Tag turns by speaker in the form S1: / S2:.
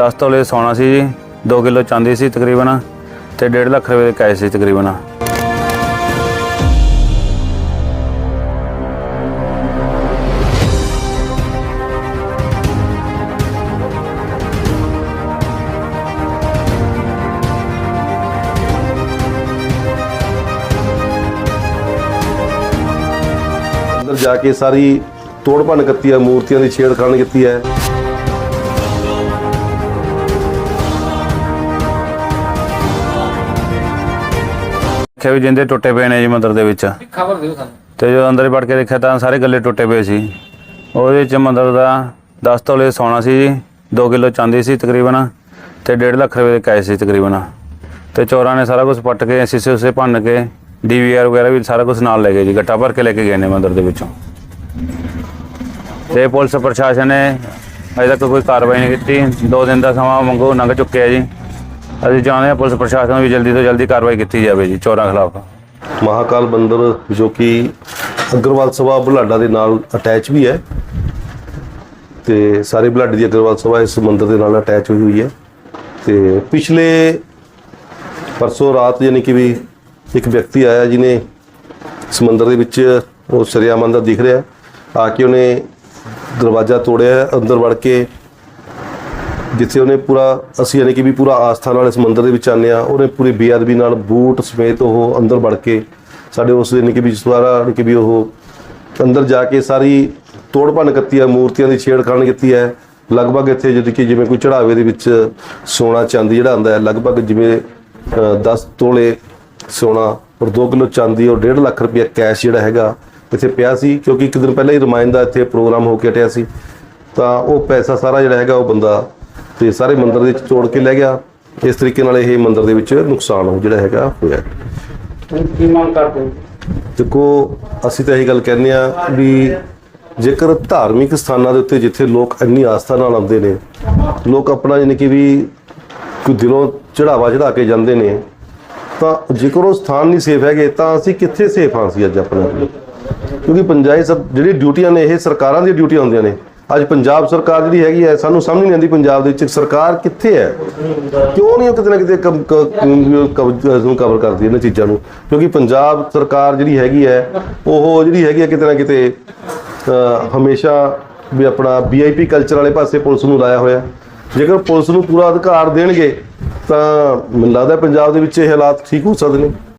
S1: 10 ਤੋਲੇ ਸੋਨਾ ਸੀ ਜੀ 2 ਕਿਲੋ ਚਾਂਦੀ ਸੀ ਤਕਰੀਬਨ ਤੇ 1.5 ਲੱਖ ਰੁਪਏ ਦੇ ਕੈਸ਼ ਸੀ ਤਕਰੀਬਨ।
S2: ਅੰਦਰ ਜਾ ਕੇ ਸਾਰੀ ਤੋੜ ਭੰਨ ਕੀਤੀ ਹੈ, ਮੂਰਤੀਆਂ ਦੀ ਛੇੜਖਾਨੀ ਕੀਤੀ ਹੈ।
S1: ਦੇਖਿਆ ਵੀ ਜਿੰਦੇ ਟੁੱਟੇ ਪਏ ਨੇ ਜੀ ਮੰਦਿਰ ਦੇ ਵਿੱਚ।
S3: ਖਬਰ ਦਿਓ ਸਾਨੂੰ।
S1: ਤੇ ਜਦੋਂ ਅੰਦਰ ਵੜ ਕੇ ਦੇਖਿਆ ਤਾਂ ਸਾਰੇ ਗੱਲੇ ਟੁੱਟੇ ਪਏ ਸੀ। ਉਹਦੇ ਵਿੱਚ ਮੰਦਿਰ ਦਾ 10 ਤੋਲੇ ਸੋਨਾ ਸੀ ਜੀ 2 ਕਿਲੋ ਚਾਂਦੀ ਸੀ ਤਕਰੀਬਨ ਤੇ 1.5 ਲੱਖ ਰੁਪਏ ਦੇ ਕੈਸ਼ ਸੀ ਤਕਰੀਬਨ। ਤੇ ਚੋਰਾਂ ਨੇ ਸਾਰਾ ਕੁਝ ਪੱਟ ਕੇ ਸੀਸੇ ਉਸੇ ਭੰਨ ਕੇ ਡੀਵੀਆਰ ਵਗੈਰਾ ਵੀ ਸਾਰਾ ਕੁਝ ਨਾਲ ਲੈ ਗਏ ਜੀ ਗੱਟਾ ਭਰ ਕੇ ਲੈ ਕੇ ਗਏ ਨੇ ਮੰਦਿਰ ਦੇ ਵਿੱਚੋਂ। ਤੇ ਪੁਲਿਸ ਪ੍ਰਸ਼ਾਸਨ ਨੇ ਅਜੇ ਤੱਕ ਕੋਈ ਕਾਰਵਾਈ ਨਹੀਂ ਕੀਤੀ। ਦੋ ਦਿਨ ਦਾ ਸਮਾਂ ਮੰਗੋ ਲੰਘ ਚੁੱਕਿਆ ਜੀ। ਅਸੀਂ ਚਾਹੁੰਦੇ ਹਾਂ ਪੁਲਿਸ ਪ੍ਰਸ਼ਾਸਨ ਵੀ ਜਲਦੀ ਤੋਂ ਜਲਦੀ ਕਾਰਵਾਈ ਕੀਤੀ ਜਾਵੇ ਜੀ, ਚੋਰਾਂ ਖਿਲਾਫ।
S2: ਮਹਾਕਾਲ ਮੰਦਿਰ, ਜੋ ਕਿ ਅਗਰਵਾਲ ਸਭਾ ਬੁਲਾਡਾ ਦੇ ਨਾਲ ਅਟੈਚ ਵੀ ਹੈ। ਤੇ ਸਾਰੇ ਬੁਲਾਡੇ ਦੀ ਅਗਰਵਾਲ ਸਭਾ ਇਸ ਮੰਦਿਰ ਦੇ ਨਾਲ ਅਟੈਚ ਹੋਈ ਹੋਈ ਹੈ। ਤੇ ਪਿਛਲੇ ਪਰਸੋਂ ਰਾਤ ਯਾਨੀ ਕਿ ਵੀ ਇੱਕ ਵਿਅਕਤੀ ਆਇਆ ਜਿਹਨੇ ਸਮੁੰਦਰ ਦੇ ਵਿੱਚ, ਉਹ ਸਰਿਆ ਦਾ ਦਿਖ ਰਿਹਾ ਆ ਕੇ ਉਹਨੇ ਦਰਵਾਜ਼ਾ ਤੋੜਿਆ ਅੰਦਰ ਵੜ ਕੇ ਜਿੱਥੇ ਉਹਨੇ ਪੂਰਾ ਅਸੀਂ ਯਾਨੀ ਕਿ ਵੀ ਪੂਰਾ ਆਸਥਾ ਨਾਲ ਇਸ ਮੰਦਿਰ ਦੇ ਵਿੱਚ ਆਨੇ ਆ ਉਹਨੇ ਪੂਰੀ ਬੇਅਦਬੀ ਨਾਲ ਬੂਟ ਸਮੇਤ ਉਹ ਅੰਦਰ ਵੜ ਕੇ ਸਾਡੇ ਉਸ ਯਾਨੀ ਕਿ ਵੀ ਦੁਆਰਾ ਯਾਨੀ ਕਿ ਵੀ ਉਹ ਅੰਦਰ ਜਾ ਕੇ ਸਾਰੀ ਤੋੜ ਭੰਨ ਕੀਤੀ ਹੈ ਮੂਰਤੀਆਂ ਦੀ ਛੇੜਖਾਨੀ ਕੀਤੀ ਹੈ। ਲਗਭਗ ਇੱਥੇ ਜਿਹੜੀ ਕਿ ਜਿਵੇਂ ਕੋਈ ਚੜਾਵੇ ਦੇ ਵਿੱਚ ਸੋਨਾ ਚਾਂਦੀ ਜਿਹੜਾ ਹੁੰਦਾ ਹੈ ਲਗਭਗ ਜਿਵੇਂ ਅ, 10 ਤੋਲੇ ਸੋਨਾ ਔਰ 2 ਕਿਲੋ ਚਾਂਦੀ ਔਰ 1.5 ਲੱਖ ਰੁਪਏ ਕੈਸ਼ ਜਿਹੜਾ ਹੈਗਾ ਇੱਥੇ ਪਿਆ ਸੀ ਕਿਉਂਕਿ ਇੱਕ ਦਿਨ ਪਹਿਲਾਂ ਹੀ ਰਮਾਇਣ ਦਾ ਇੱਥੇ ਪ੍ਰੋਗਰਾਮ ਹੋ ਕੇ ਹਟਿਆ ਸੀ। ਤਾਂ ਉਹ ਪੈਸਾ ਸਾਰਾ ਜਿਹੜਾ ਹੈਗਾ ਉਹ ਬੰਦਾ ਤੇ ਸਾਰੇ ਮੰਦਿਰ ਦੇ ਵਿੱਚ ਤੋੜ ਕੇ ਲੈ ਗਿਆ। ਇਸ ਤਰੀਕੇ ਨਾਲ ਇਹ ਮੰਦਿਰ ਦੇ ਵਿੱਚ ਨੁਕਸਾਨ ਹੋ ਜਿਹੜਾ ਹੈਗਾ ਹੋਇਆ।
S3: ਕੀ ਮੰਗ ਕਰਦੇ
S2: ਦੇਖੋ ਅਸੀਂ ਤਾਂ ਇਹੀ ਗੱਲ ਕਹਿੰਦੇ ਆ ਵੀ ਜੇਕਰ ਧਾਰਮਿਕ ਸਥਾਨਾਂ ਦੇ ਉੱਤੇ ਜਿੱਥੇ ਲੋਕ ਇੰਨੀ ਆਸਥਾ ਨਾਲ ਆਉਂਦੇ ਨੇ ਲੋਕ ਆਪਣਾ ਯਾਨੀ ਕਿ ਵੀ ਕੋਈ ਦਿਲੋਂ ਚੜਾਵਾ ਚੜਾ ਕੇ ਜਾਂਦੇ ਨੇ ਤਾਂ ਜੇਕਰ ਉਹ ਸਥਾਨ ਨਹੀਂ ਸੇਫ ਹੈਗੇ ਤਾਂ ਅਸੀਂ ਕਿੱਥੇ ਸੇਫ ਹਾਂ ਅਸੀਂ ਅੱਜ ਆਪਣੇ ਕਿਉਂਕਿ ਪੰਜਾਬੀ ਸਰ ਜਿਹੜੀ ਡਿਊਟੀਆਂ ਨੇ ਇਹ ਸਰਕਾਰਾਂ ਦੀਆਂ ਡਿਊਟੀਆਂ ਹੁੰਦੀਆਂ ਨੇ। ਅੱਜ ਪੰਜਾਬ ਸਰਕਾਰ ਜਿਹੜੀ ਹੈਗੀ ਹੈ, ਸਾਨੂੰ ਸਮਝ ਨਹੀਂ ਆਉਂਦੀ ਪੰਜਾਬ ਦੇ ਵਿੱਚ ਸਰਕਾਰ ਕਿੱਥੇ ਹੈ? ਕਿਉਂ ਨਹੀਂ ਉਹ ਕਿਤੇ ਨਾ ਕਿਤੇ ਕਬ- ਕ- ਨੂੰ ਕਵਰ ਕਰਦੀ ਇਹਨਾਂ ਚੀਜ਼ਾਂ ਨੂੰ? ਕਿਉਂਕਿ ਪੰਜਾਬ ਸਰਕਾਰ ਜਿਹੜੀ ਹੈਗੀ ਹੈ, ਉਹ ਜਿਹੜੀ ਹੈਗੀ ਹੈ ਕਿਤੇ ਨਾ ਕਿਤੇ ਹਮੇਸ਼ਾ ਵੀ ਆਪਣਾ ਵੀਆਈਪੀ ਕਲਚਰ ਵਾਲੇ ਪਾਸੇ ਪੁਲਿਸ ਨੂੰ ਲਾਇਆ ਹੋਇਆ। ਜੇਕਰ ਪੁਲਿਸ ਨੂੰ ਪੂਰਾ ਅਧਿਕਾਰ ਦੇਣਗੇ, ਤਾਂ ਮੈਨੂੰ ਲੱਗਦਾ ਪੰਜਾਬ ਦੇ ਵਿੱਚ ਇਹ ਹਾਲਾਤ ਠੀਕ ਹੋ ਸਕਦੇ ਨੇ।